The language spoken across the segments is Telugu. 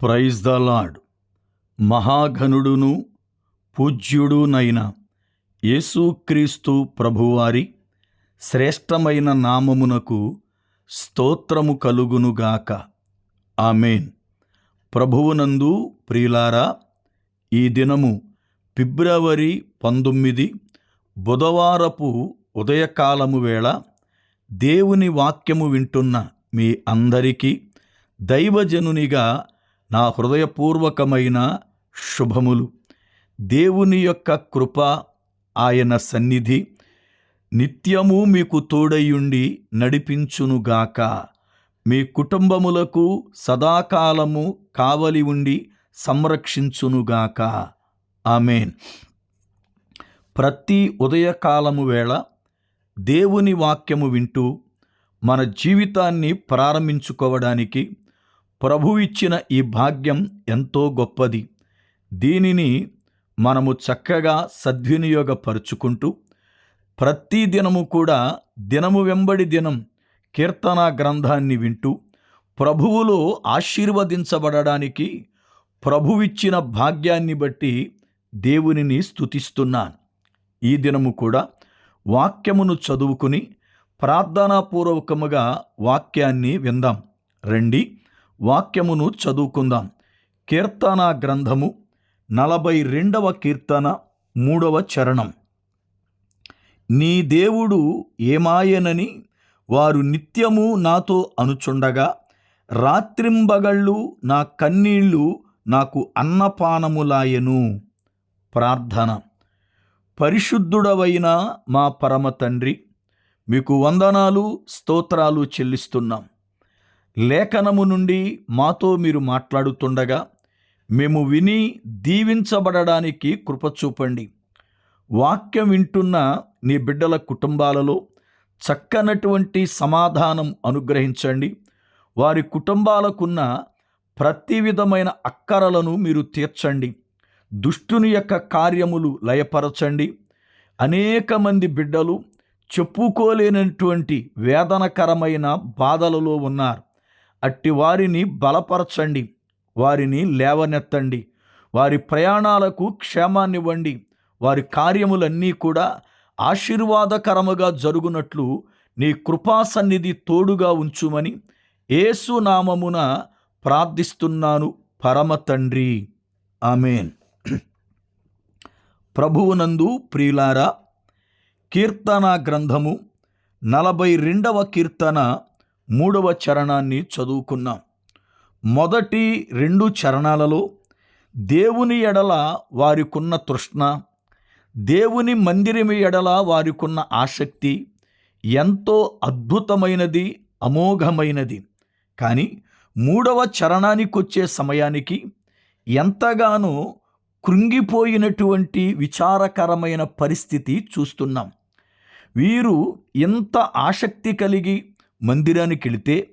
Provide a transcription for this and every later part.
ప్రైజ్ ద లాడ్ మహాఘనుడును పూజ్యుడునైన యేసుక్రీస్తు ప్రభువారి శ్రేష్టమైన నామమునకు స్తోత్రము కలుగునుగాక ఆమెన్. ప్రభువునందు ప్రియులారా ఈ దినము ఫిబ్రవరి పంతొమ్మిది బుధవారపు ఉదయకాలము వేళ దేవుని వాక్యము వింటున్న మీ అందరికీ దైవజనునిగా నా హృదయపూర్వకమైన శుభములు. దేవుని యొక్క కృప ఆయన సన్నిధి. నిత్యము మీకు తోడయుండి నడిపించునుగాక మీ కుటుంబములకు సదాకాలము కావలి ఉండి సంరక్షించునుగాక ఆమెన్. ప్రతి ఉదయకాలము వేళ దేవుని వాక్యము వింటూ మన జీవితాన్ని ప్రారంభించుకోవడానికి ప్రభువిచ్చిన ఈ భాగ్యం ఎంతో గొప్పది. దీనిని మనము చక్కగా సద్వినియోగపరుచుకుంటూ ప్రతి దినము కూడా దినము వెంబడి దినం కీర్తన గ్రంథాన్ని వింటూ ప్రభువులో ఆశీర్వదించబడడానికి ప్రభువిచ్చిన భాగ్యాన్ని బట్టి దేవునిని స్థుతిస్తున్నాను ఈ దినము కూడా వాక్యమును చదువుకుని ప్రార్థనాపూర్వకముగా వాక్యాన్ని విందాం. రండి. వాక్యమును చదువుకుందాం. కీర్తన గ్రంథము నలభై రెండవ కీర్తన మూడవ చరణం. నీ దేవుడు ఏమాయనని వారు నిత్యము నాతో అనుచుండగా రాత్రింబగళ్ళు నా కన్నీళ్ళు నాకు అన్నపానములాయను. ప్రార్థన. పరిశుద్ధుడవైన మా పరమ తండ్రి మీకు వందనాలు స్తోత్రాలు చెల్లిస్తున్నాం. లేఖనము నుండి మాతో మీరు మాట్లాడుతుండగా మేము విని దీవించబడడానికి కృప చూపండి. వాక్యం వింటున్న నీ బిడ్డల కుటుంబాలలో చక్కనటువంటి సమాధానం అనుగ్రహించండి. వారి కుటుంబాలకున్న ప్రతి విధమైన అక్కరలను మీరు తీర్చండి. దుష్టుని యొక్క కార్యములు లయపరచండి. అనేక మంది బిడ్డలు చెప్పుకోలేనటువంటి వేదనకరమైన బాధలలో ఉన్నారు. అట్టి వారిని బలపరచండి వారిని లేవనెత్తండి వారి ప్రయాణాలకు క్షేమాన్నివ్వండి వారి కార్యములన్నీ కూడా ఆశీర్వాదకరముగా జరుగునట్లు నీ కృపాసన్నిధి తోడుగా ఉంచుమని ఏసునామమున ప్రార్థిస్తున్నాను పరమ తండ్రి. ఆమెన్. ప్రభువునందు ప్రియులారా కీర్తన గ్రంథము నలభై రెండవ కీర్తన మూడవ చరణాన్ని చదువుకున్నాం. మొదటి రెండు చరణాలలో దేవుని ఎడల వారికున్న తృష్ణ దేవుని మందిరం ఎడల వారికున్న ఆసక్తి ఎంతో అద్భుతమైనది అమోఘమైనది. కానీ మూడవ చరణానికి వచ్చే సమయానికి ఎంతగానో కృంగిపోయినటువంటి విచారకరమైన పరిస్థితి చూస్తున్నాం. వీరు ఎంత ఆసక్తి కలిగి మందిరానికి వెళితే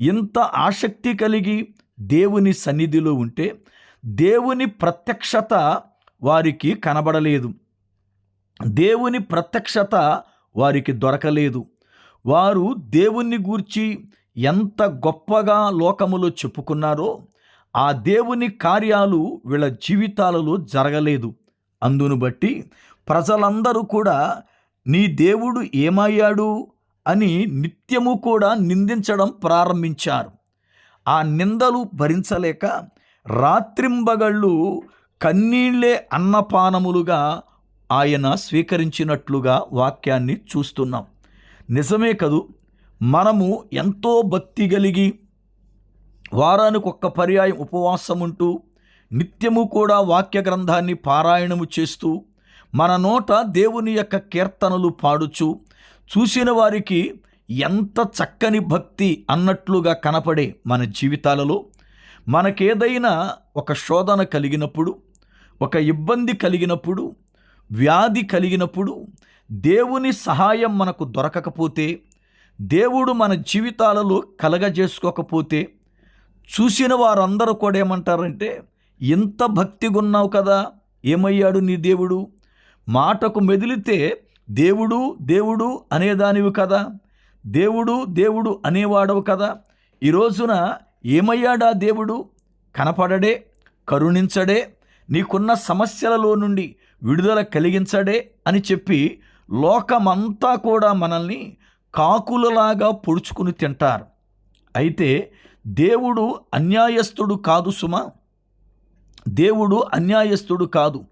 ఇంత ఆసక్తి కలిగి దేవుని సన్నిధిలో ఉంటే దేవుని ప్రత్యక్షత వారికి కనబడలేదు. దేవుని ప్రత్యక్షత వారికి దొరకలేదు. వారు దేవుణ్ణి గూర్చి ఎంత గొప్పగా లోకములో చెప్పుకున్నారో ఆ దేవుని కార్యాలు వీళ్ళ జీవితాలలో జరగలేదు. అందును బట్టి ప్రజలందరూ కూడా నీ దేవుడు ఏమయ్యాడు? అని నిత్యము కూడా నిందించడం ప్రారంభించారు. ఆ నిందలు భరించలేక రాత్రింబగళ్ళు కన్నీళ్ళే అన్నపానములుగా ఆయన స్వీకరించినట్లుగా వాక్యాన్ని చూస్తున్నాం. నిజమే కదూ? మనము ఎంతో భక్తి కలిగి వారానికి ఒక్క పర్యాయం ఉపవాసం ఉంటూ నిత్యము కూడా వాక్య గ్రంథాన్ని పారాయణము చేస్తూ మన నోట దేవుని యొక్క కీర్తనలు పాడుచు చూసిన వారికి ఎంత చక్కని భక్తి అన్నట్లుగా కనపడే మన జీవితాలలో మనకేదైనా ఒక శోధన కలిగినప్పుడు ఒక ఇబ్బంది కలిగినప్పుడు వ్యాధి కలిగినప్పుడు దేవుని సహాయం మనకు దొరకకపోతే దేవుడు మన జీవితాలలో కలగజేసుకోకపోతే చూసిన వారందరూ కూడా ఏమంటారంటే ఇంత భక్తిగా ఉన్నావు కదా ఏమయ్యాడు నీ దేవుడు? మాటకు మెదిలితే దేవుడు దేవుడు అనేదానివి కదా. దేవుడు దేవుడు అనేవాడవు కదా. ఈ రోజున ఏమయ్యాడా దేవుడు? కనపడడే కరుణించడే నీకున్న సమస్యలలో నుండి విడుదల కలిగించడే అని చెప్పి లోకమంతా కూడా మనల్ని కాకులలాగా పొడుచుకుని తింటారు. అయితే దేవుడు అన్యాయస్తుడు కాదు సుమా. దేవుడు అన్యాయస్తుడు కాదు.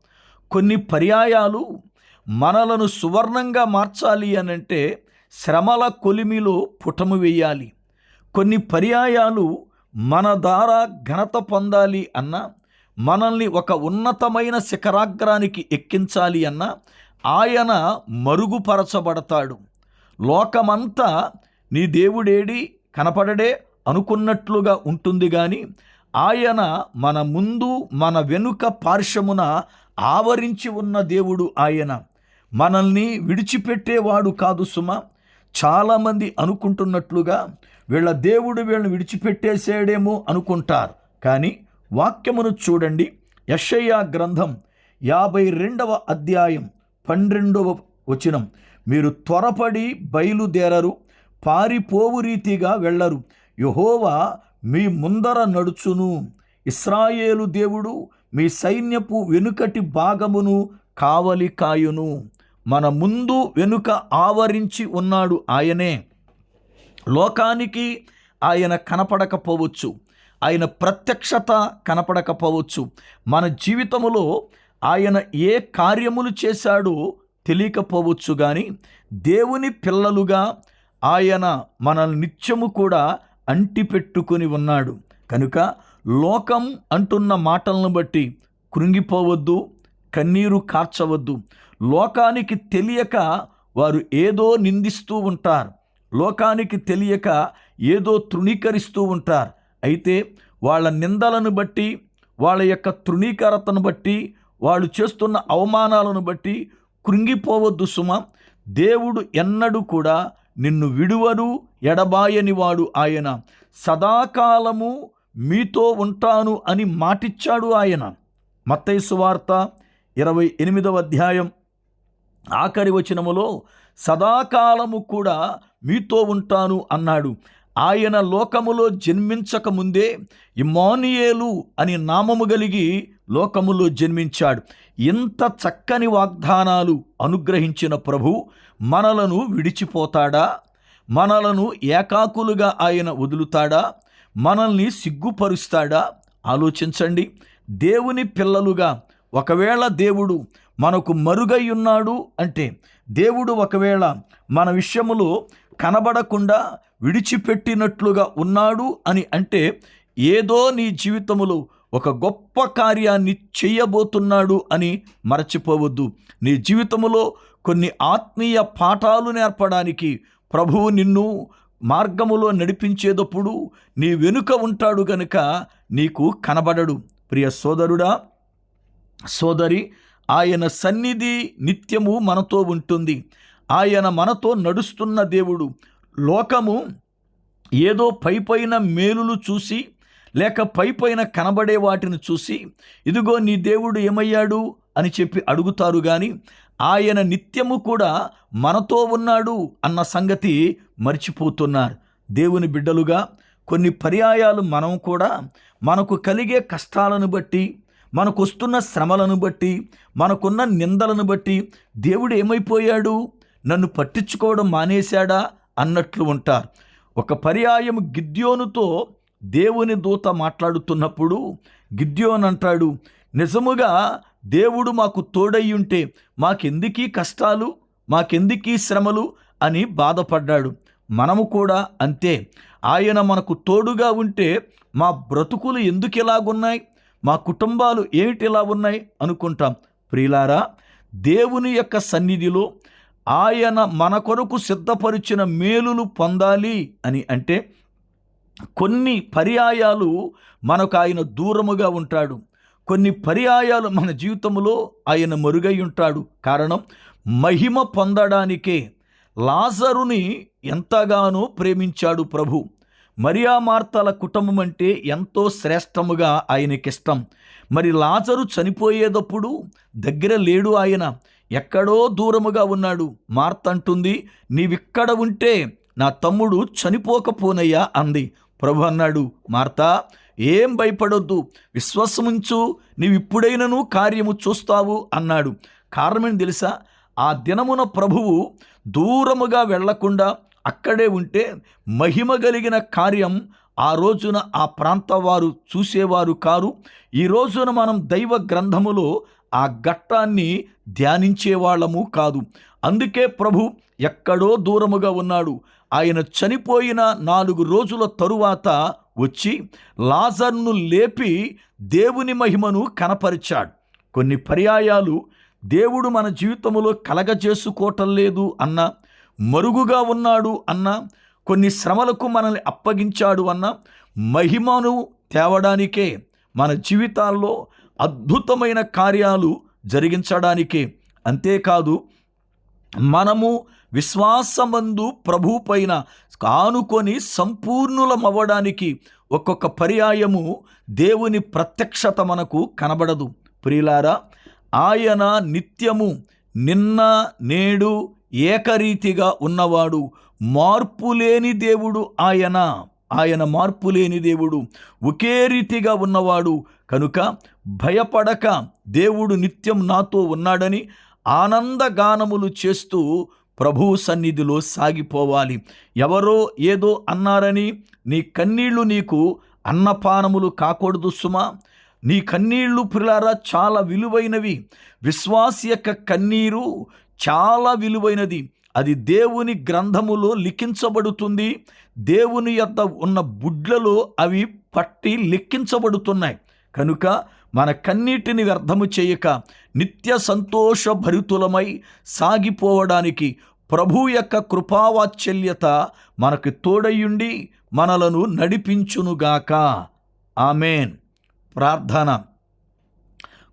కొన్ని పర్యాయాలు మనలను సువర్ణంగా మార్చాలి అనంటే శ్రమల కొలిమిలో పుటము వేయాలి. కొన్ని పర్యాయాలు మన ద్వారా ఘనత పొందాలి అన్న మనల్ని ఒక ఉన్నతమైన శిఖరాగ్రానికి ఎక్కించాలి అన్న ఆయన మరుగుపరచబడతాడు. లోకమంతా నీ దేవుడేడి కనపడడే అనుకున్నట్లుగా ఉంటుంది కానీ ఆయన మన ముందు మన వెనుక పార్శ్వమున ఆవరించి ఉన్న దేవుడు ఆయన. మనల్ని విడిచిపెట్టేవాడు కాదు సుమ. చాలామంది అనుకుంటున్నట్లుగా వీళ్ళ దేవుడు వీళ్ళని విడిచిపెట్టేసాడేమో అనుకుంటారు. కానీ వాక్యమును చూడండి. యషయ్య గ్రంథం యాభై రెండవ అధ్యాయం పన్నెండవ వచనం. మీరు త్వరపడి బయలుదేరరు పారిపోవు రీతిగా వెళ్ళరు. యహోవా మీ ముందర నడుచును. ఇస్రాయేలు దేవుడు మీ సైన్యపు వెనుకటి భాగమును కావలి కాయును. మన ముందు వెనుక ఆవరించి ఉన్నాడు ఆయనే. లోకానికి ఆయన కనపడకపోవచ్చు. ఆయన ప్రత్యక్షత కనపడకపోవచ్చు. మన జీవితములో ఆయన ఏ కార్యములు చేశాడో తెలియకపోవచ్చు కానీ దేవుని పిల్లలుగా ఆయన మనల్ని నిత్యము కూడా అంటిపెట్టుకొని ఉన్నాడు. కనుక లోకం అంటున్న మాటలను బట్టి కృంగిపోవద్దు కన్నీరు కార్చవద్దు. లోకానికి తెలియక వారు ఏదో నిందిస్తూ ఉంటారు. లోకానికి తెలియక ఏదో తృణీకరిస్తూ ఉంటారు. అయితే వాళ్ళ నిందలను బట్టి వాళ్ళ యొక్క తృణీకరతను బట్టి వాళ్ళు చేస్తున్న అవమానాలను బట్టి కృంగిపోవద్దు సుమ. దేవుడు ఎన్నడూ కూడా నిన్ను విడువరు ఎడబాయని వాడు ఆయన. సదాకాలము మీతో ఉంటాను అని మాటిచ్చాడు ఆయన. మత్తైసు వార్త ఇరవై ఎనిమిదవ అధ్యాయం. ఆఖరి వచనములో సదాకాలము కూడా మీతో ఉంటాను అన్నాడు. ఆయన లోకములో జన్మించక ముందే ఇమానియేలు అని నామము కలిగి లోకములో జన్మించాడు. ఇంత చక్కని వాగ్దానాలు అనుగ్రహించిన ప్రభు మనలను విడిచిపోతాడా? మనలను ఏకాకులుగా ఆయన వదులుతాడా? మనల్ని సిగ్గుపరుస్తాడా? ఆలోచించండి. దేవుని పిల్లలుగా ఒకవేళ దేవుడు మనకు మరుగై ఉన్నాడు అంటే దేవుడు ఒకవేళ మన విషయములో కనబడకుండా విడిచిపెట్టినట్లుగా ఉన్నాడు అని అంటే ఏదో నీ జీవితములో ఒక గొప్ప కార్యాన్ని చేయబోతున్నాడు అని మరచిపోవద్దు. నీ జీవితములో కొన్ని ఆత్మీయ పాఠాలు నేర్పడానికి ప్రభువు నిన్ను మార్గములో నడిపించేటప్పుడు నీ వెనుక ఉంటాడు గనుక నీకు కనబడడు. ప్రియ సోదరుడా సోదరి ఆయన సన్నిధి నిత్యము మనతో ఉంటుంది. ఆయన మనతో నడుస్తున్న దేవుడు లోకము ఏదో పై పైన మేలులు చూసి లేక పై పైన కనబడే వాటిని చూసి ఇదిగో నీ దేవుడు ఏమయ్యాడు అని చెప్పి అడుగుతారు కానీ ఆయన నిత్యము కూడా మనతో ఉన్నాడు అన్న సంగతి మర్చిపోతున్నారు. దేవుని బిడ్డలుగా కొన్ని పర్యాయాలు మనం కూడా మనకు కలిగే కష్టాలను బట్టి మనకు వస్తున్న శ్రమలను బట్టి మనకున్న నిందలను బట్టి దేవుడు ఏమైపోయాడు? నన్ను పట్టించుకోవడం మానేశాడా? అన్నట్లు ఉంటారు. ఒక పర్యాయం గిద్యోనుతో దేవుని దూత మాట్లాడుతున్నప్పుడు గిద్యోన్ అంటాడు నిజముగా దేవుడు మాకు తోడయ్యుంటే మాకెందుకీ కష్టాలు? మాకెందుకీ శ్రమలు? అని బాధపడ్డాడు. మనము కూడా అంతే. ఆయన మనకు తోడుగా ఉంటే మా బ్రతుకులు ఎందుకు ఇలాగున్నాయి? మా కుటుంబాలు ఏమిటి ఇలా ఉన్నాయి అనుకుంటాం. ప్రియులారా దేవుని యొక్క సన్నిధిలో ఆయన మన కొరకు సిద్ధపరిచిన మేలులు పొందాలి అని అంటే కొన్ని పర్యాయాలు మనకు ఆయన దూరముగా ఉంటాడు. కొన్ని పర్యాయాలు మన జీవితంలో ఆయన మరుగై ఉంటాడు. కారణం మహిమ పొందడానికే లాజరుని ఎంతగానో ప్రేమించాడు ప్రభు. మరియా మార్తల కుటుంబం అంటే ఎంతో శ్రేష్టముగా ఆయనకిష్టం. మరి లాజరు చనిపోయేటప్పుడు దగ్గర లేడు ఆయన. ఎక్కడో దూరముగా ఉన్నాడు. మార్త అంటుంది నీవిక్కడ ఉంటే నా తమ్ముడు చనిపోకపోనయ్యా అంది. ప్రభు అన్నాడు మార్తా ఏం భయపడొద్దు. విశ్వాసముంచు నీవిప్పుడైనను కార్యము చూస్తావు అన్నాడు. కారణమేంటి తెలుసా? ఆ దినమున ప్రభువు దూరముగా వెళ్ళకుండా అక్కడే ఉంటే మహిమ కలిగిన కార్యం ఆ రోజున ఆ ప్రాంత వారు చూసేవారు కారు. ఈ రోజున మనం దైవ గ్రంథములో ఆ ఘట్టాన్ని ధ్యానించేవాళ్ళము కాదు. అందుకే ప్రభు ఎక్కడో దూరముగా ఉన్నాడు. ఆయన చనిపోయిన నాలుగు రోజుల తరువాత వచ్చి లాజర్ను లేపి దేవుని మహిమను కనపరిచాడు. కొన్ని పర్యాయాలు దేవుడు మన జీవితంలో కలగజేసుకోవటం లేదు అన్న మరుగుగా ఉన్నాడు అన్న కొన్ని శ్రమలకు మనల్ని అప్పగించాడు అన్న మహిమను తేవడానికే మన జీవితాల్లో అద్భుతమైన కార్యాలు జరిగించడానికే. అంతేకాదు మనము విశ్వాసమందు ప్రభు పైన కానుకొని సంపూర్ణులమవ్వడానికి ఒక్కొక్క పర్యాయము దేవుని ప్రత్యక్షత మనకు కనబడదు. ప్రియులారా ఆయన నిత్యము నిన్న నేడు ఏకరీతిగా ఉన్నవాడు మార్పు లేని దేవుడు ఆయన. ఆయన మార్పు లేని దేవుడు. ఒకే రీతిగా ఉన్నవాడు. కనుక భయపడక దేవుడు నిత్యం నాతో ఉన్నాడని ఆనందగానములు చేస్తూ ప్రభు సన్నిధిలో సాగిపోవాలి. ఎవరో ఏదో అన్నారని నీ కన్నీళ్ళు నీకు అన్నపానములు కాకూడదు సుమా. నీ కన్నీళ్ళు పిల్లారా చాలా విలువైనవి. విశ్వాస యొక్క కన్నీరు చాలా విలువైనది. అది దేవుని గ్రంథములో లిఖించబడుతుంది. దేవుని యొద్ద ఉన్న బుడ్లలో అవి పట్టి లెక్కించబడుతున్నాయి కనుక మన కన్నీటిని వ్యర్థము చేయక నిత్య సంతోషభరితులమై సాగిపోవడానికి ప్రభు యొక్క కృపావాత్సల్యత మనకు తోడయుండి మనలను నడిపించునుగాక. ఆమెన్. ప్రార్థన.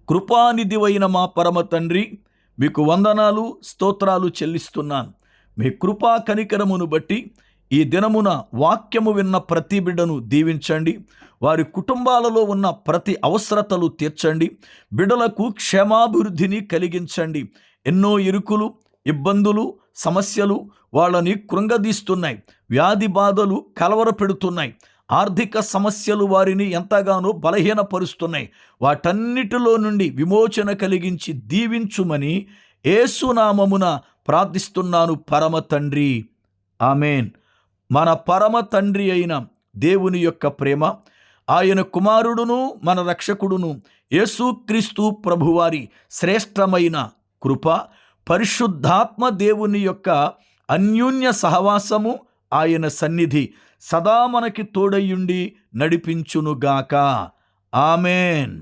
కృపానిధివైన మా పరమ తండ్రి మీకు వందనాలు స్తోత్రాలు చెల్లిస్తున్నాను. మీ కృపా కనికరమును బట్టి ఈ దినమున వాక్యము విన్న ప్రతి బిడ్డను దీవించండి. వారి కుటుంబాలలో ఉన్న ప్రతి అవసరతలు తీర్చండి. బిడ్డలకు క్షేమాభివృద్ధిని కలిగించండి. ఎన్నో ఇరుకులు ఇబ్బందులు సమస్యలు వాళ్ళని కృంగదీస్తున్నాయి. వ్యాధి బాధలు కలవర పెడుతున్నాయి ఆర్థిక సమస్యలు వారిని ఎంతగానో బలహీనపరుస్తున్నాయి. వాటన్నిటిలో నుండి విమోచన కలిగించి దీవించుమని ఏసునామమున ప్రార్థిస్తున్నాను పరమ తండ్రి. ఆమెన్. మన పరమ తండ్రి అయిన దేవుని యొక్క ప్రేమ ఆయన కుమారుడును మన రక్షకుడును యేసుక్రీస్తు ప్రభువారి శ్రేష్టమైన కృప పరిశుద్ధాత్మ దేవుని యొక్క అన్యోన్య సహవాసము ఆయన సన్నిధి సదా మనకి తోడయుండి నడిపించునుగాక. ఆమెన్.